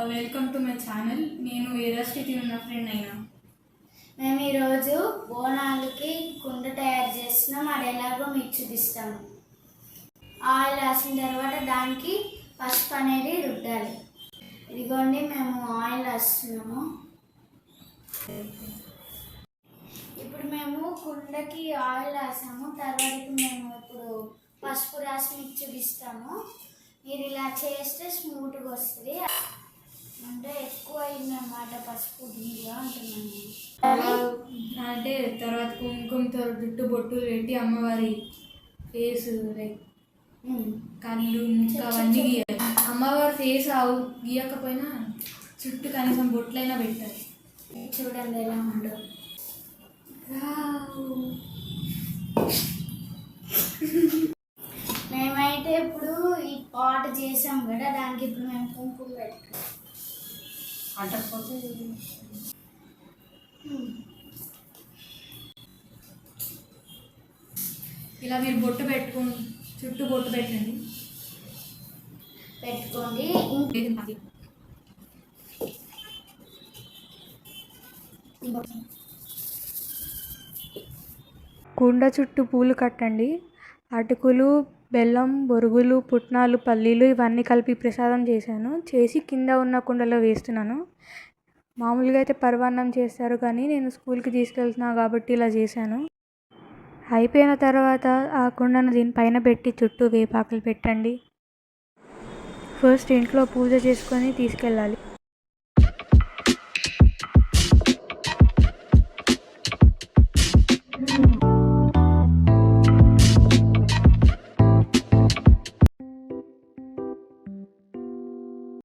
Welcome to my channel. నేను వేదాస్థితి ఉన్న friend అయినా. మేము ఈరోజు బోనాలకి కుండ తయారు చేస్తున్నాం అది ఎలాగో మీకు చూపిస్తాము ఆయిల్ రాసిన తర్వాత దానికి పసుపు అనేది రుద్దాలి. ఇదిగోండి మేము ఆయిల్ రాస్తున్నాము. ఇప్పుడు మేము కుండకి ఆయిల్ రాసాము. తర్వాత మేము ఇప్పుడు పసుపు రాసి మీకు చూపిస్తాము. మీరు ఇలా చేస్తే స్మూత్గా వస్తుంది. అంటే ఎక్కువ అయిందన్నమాట పసుపు గిన్నెగా అంటున్నాను అంటే తర్వాత కుంకుమతో జుట్టు బొట్టులు పెట్టి అమ్మవారి ఫేస్ లైక్. కళ్ళు ముక్క అవన్నీ గీయాలి. అమ్మవారి ఫేస్ అవు గీయకపోయినా చుట్టూ కనీసం బొట్లైనా పెట్టాలి చూడండి ఎలా ఉండదు మేమైతే ఇప్పుడు ఈ పాట చేసాం కదా దానికి ఇప్పుడు మేము కుంకుమ పెట్టుకున్నాం అంటకపోతే ఇలా మీరు బొట్టు పెట్టుకుని చుట్టూ బొట్టు పెట్టండి. పెట్టుకోండి. కుండ చుట్టూ పూలు కట్టండి. అటుకులు బెల్లం బొరుగులు పుట్నాలు పల్లీలు ఇవన్నీ కలిపి ప్రసాదం చేశాను. చేసి కింద ఉన్న కుండలో వేస్తున్నాను. మామూలుగా అయితే పరవాన్నం చేస్తారు కానీ నేను స్కూల్కి తీసుకెళ్తున్నా కాబట్టి ఇలా చేశాను. అయిపోయిన తర్వాత ఆ కుండను దీనిపైన పెట్టి చుట్టూ వేపాకులు పెట్టండి. ఫస్ట్ ఇంట్లో పూజ చేసుకొని తీసుకెళ్ళాలి.